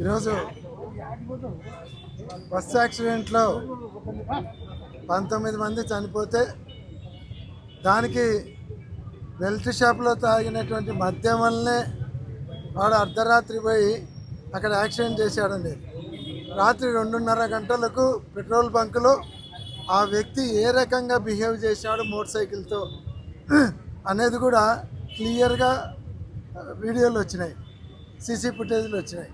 ఈరోజు బస్సు యాక్సిడెంట్లో పంతొమ్మిది మంది చనిపోతే దానికి బెల్ట్ షాప్లో తాగినటువంటి మద్యం వల్లనే వాడు అర్ధరాత్రి పోయి అక్కడ యాక్సిడెంట్ చేశాడండి. రాత్రి రెండున్నర గంటలకు పెట్రోల్ బంకులో ఆ వ్యక్తి ఏ రకంగా బిహేవ్ చేశాడు మోటార్ సైకిల్తో అనేది కూడా క్లియర్గా వీడియోలు వచ్చినాయి సీసీ ఫుటేజ్లు వచ్చినాయి.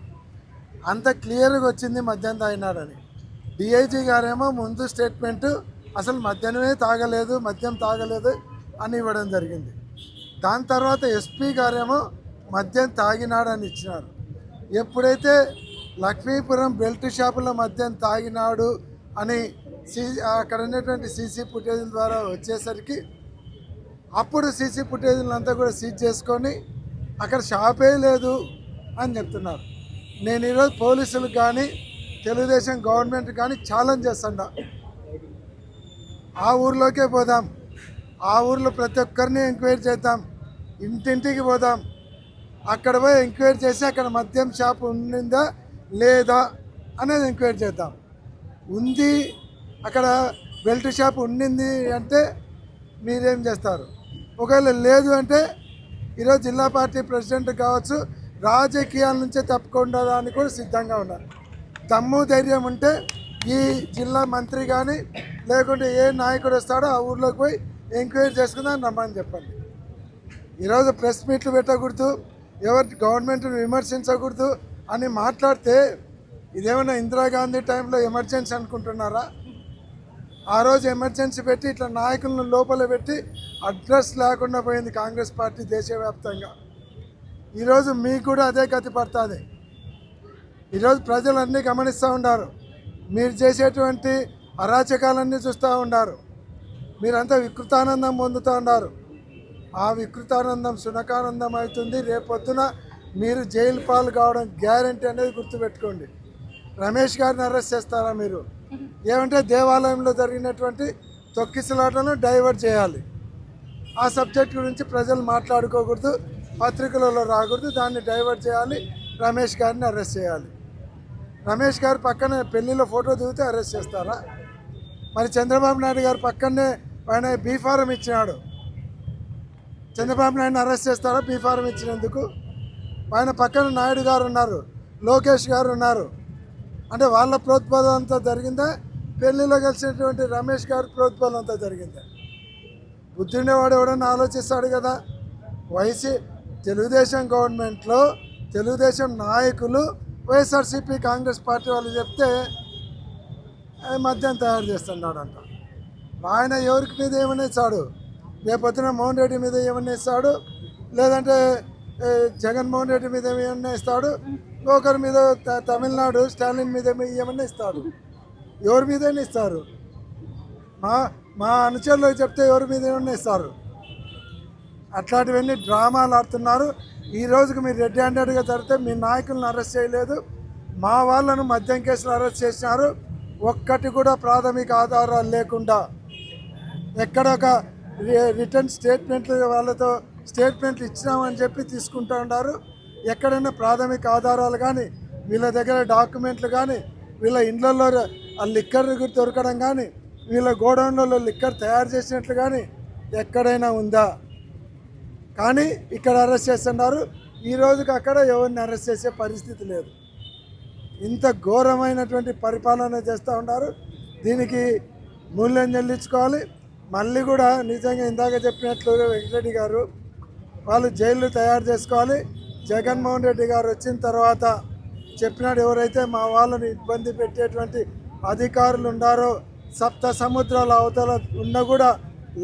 అంత క్లియర్గా వచ్చింది మద్యం తాగినాడని. డిఐజీ గారేమో ముందు స్టేట్మెంట్ అసలు మద్యమే తాగలేదు మద్యం తాగలేదు అని ఇవ్వడం జరిగింది. దాని తర్వాత ఎస్పీ గారేమో మద్యం తాగినాడని ఇచ్చినారు. ఎప్పుడైతే లక్ష్మీపురం బెల్ట్ షాపులో మద్యం తాగినాడు అని సీ అక్కడ ఉన్నటువంటి సీసీ ఫుటేజీల ద్వారా వచ్చేసరికి అప్పుడు సీసీ ఫుటేజీలంతా కూడా సీజ్ చేసుకొని అక్కడ షాపే లేదు అని చెప్తున్నారు. నేను ఈరోజు పోలీసులకు కానీ తెలుగుదేశం గవర్నమెంట్ కానీ ఛాలెంజ్ చేస్తాడా. ఆ ఊర్లోకే పోదాం. ఆ ఊర్లో ప్రతి ఒక్కరిని ఎంక్వైరీ చేద్దాం. ఇంటింటికి పోదాం. అక్కడ పోయి ఎంక్వైరీ చేసి అక్కడ మద్యం షాప్ ఉండిందా లేదా అనేది ఎంక్వైరీ చేద్దాం. ఉంది అక్కడ బెల్ట్ షాప్ ఉండింది అంటే మీరేం చేస్తారు? ఒకవేళ లేదు అంటే ఈరోజు జిల్లా పార్టీ ప్రెసిడెంట్ కావచ్చు రాజకీయాల నుంచే తప్పకుండా అని కూడా సిద్ధంగా ఉన్నారు. దమ్ము ధైర్యం ఉంటే ఈ జిల్లా మంత్రి కానీ లేకుంటే ఏ నాయకుడు వస్తాడో ఆ ఊర్లోకి పోయి ఎంక్వైరీ చేసుకుందాం రమ్మని చెప్పండి. ఈరోజు ప్రెస్ మీట్లు పెట్టకూడదు ఎవరి గవర్నమెంట్ని విమర్శించకూడదు అని మాట్లాడితే ఇదేమైనా ఇందిరాగాంధీ టైంలో ఎమర్జెన్సీ అనుకుంటున్నారా? ఆ రోజు ఎమర్జెన్సీ పెట్టి ఇట్లా నాయకులను లోపల పెట్టి అడ్రస్ లేకుండా పోయింది కాంగ్రెస్ పార్టీ దేశవ్యాప్తంగా. ఈరోజు మీకు కూడా అదే గతి పడుతుంది. ఈరోజు ప్రజలు అన్నీ గమనిస్తూ ఉన్నారు మీరు చేసేటువంటి అరాచకాలన్నీ చూస్తూ ఉన్నారు మీరంతా వికృతానందం పొందుతూ ఉన్నారు ఆ వికృతానందం సునకానందం అవుతుంది. రేపొద్దున మీరు జైలు పాలు కావడం గ్యారంటీ అనేది గుర్తుపెట్టుకోండి. రమేష్ గారిని అరెస్ట్ చేస్తారా మీరు? ఏమంటే దేవాలయంలో జరిగినటువంటి తొక్కిసలాటను డైవర్ట్ చేయాలి. ఆ సబ్జెక్ట్ గురించి ప్రజలు మాట్లాడుకోకూడదు. పత్రికలలో రాకూడదు. దాన్ని డైవర్ట్ చేయాలి. రమేష్ గారిని అరెస్ట్ చేయాలి. రమేష్ గారు పక్కనే పెళ్ళిలో ఫోటో దిగితే అరెస్ట్ చేస్తారా? మరి చంద్రబాబు నాయుడు గారు పక్కనే ఆయన బీఫారం ఇచ్చినాడు. చంద్రబాబు నాయుడుని అరెస్ట్ చేస్తారా బీఫారం ఇచ్చినందుకు? ఆయన పక్కన నాయుడు గారు ఉన్నారు లోకేష్ గారు ఉన్నారు. అంటే వాళ్ళ ప్రోత్బలం అంతా జరిగిందా? పెళ్ళిలో కలిసినటువంటి రమేష్ గారి ప్రోత్బలం అంతా జరిగిందా? బుద్ధుండేవాడు ఎవడన్నా ఆలోచిస్తాడు కదా? వైసీ తెలుగుదేశం గవర్నమెంట్లో తెలుగుదేశం నాయకులు వైఎస్ఆర్సీపీ కాంగ్రెస్ పార్టీ వాళ్ళు చెప్తే మద్యం తయారు చేస్తున్నాడంట. ఆయన ఎవరికి మీద ఏమన్నా ఇస్తాడు రేపొద్దున మోహన్ రెడ్డి మీద ఏమన్నా ఇస్తాడు లేదంటే జగన్మోహన్ రెడ్డి మీద ఏమన్నా ఇస్తాడు ఒకరి మీద త- తమిళనాడు స్టాలిన్ మీద ఏమన్నా ఇస్తాడు ఎవరి మీదైనా ఇస్తారు? మా మా అనుచరులు చెప్తే ఎవరి మీద ఏమన్నా ఇస్తారు అట్లాంటివన్నీ డ్రామాలు ఆడుతున్నారు. ఈ రోజుకి మీరు రెడ్ హ్యాండెడ్గా జరిగితే మీ నాయకులను అరెస్ట్ చేయలేదు. మా వాళ్ళను మద్యం కేసులు అరెస్ట్ చేసినారు. ఒక్కటి కూడా ప్రాథమిక ఆధారాలు లేకుండా ఎక్కడ ఒక రి- రిటర్న్ స్టేట్మెంట్లు వాళ్ళతో స్టేట్మెంట్లు ఇచ్చినామని చెప్పి తీసుకుంటూ ఉన్నారు. ఎక్కడైనా ప్రాథమిక ఆధారాలు కానీ వీళ్ళ దగ్గర డాక్యుమెంట్లు కానీ వీళ్ళ ఇండ్లలో ఆ లిక్కర్ దొరకడం కానీ వీళ్ళ గోడౌన్లలో లిక్కర్ తయారు చేసినట్లు కానీ ఎక్కడైనా ఉందా? కానీ ఇక్కడ అరెస్ట్ చేస్తున్నారు. ఈ రోజుకి అక్కడ ఎవరిని అరెస్ట్ చేసే పరిస్థితి లేదు. ఇంత ఘోరమైనటువంటి పరిపాలన చేస్తూ ఉన్నారు. దీనికి మూల్యం చెల్లించుకోవాలి. మళ్ళీ కూడా నిజంగా ఇందాక చెప్పినట్లు వెంకటరెడ్డి గారు వాళ్ళు జైళ్ళు తయారు చేసుకోవాలి. జగన్మోహన్ రెడ్డి గారు వచ్చిన తర్వాత చెప్పినాడు ఎవరైతే మా వాళ్ళని ఇబ్బంది పెట్టేటువంటి అధికారులు ఉన్నారో సప్త సముద్రాల అవతల ఉన్న కూడా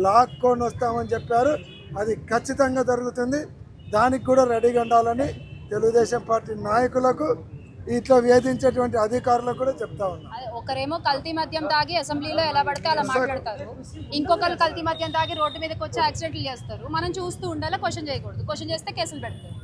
లాక్కొని వస్తామని చెప్పారు. అది ఖచ్చితంగా జరుగుతుంది. దానికి కూడా రెడీగా ఉండాలని తెలుగుదేశం పార్టీ నాయకులకు ఇట్లా వేధించేటువంటి అధికారులకు కూడా చెప్తా ఉన్నాం. ఒకరేమో కల్తీ మద్యం తాగి అసెంబ్లీలో ఎలా పడితే అలా మాట్లాడతారు. ఇంకొకరు కల్తీ మద్యం తాగి రోడ్డు మీదకి వచ్చి యాక్సిడెంట్లు చేస్తారు. మనం చూస్తూ ఉండాలి క్వశ్చన్ చేయకూడదు. క్వశ్చన్ చేస్తే కేసులు పెడతారు.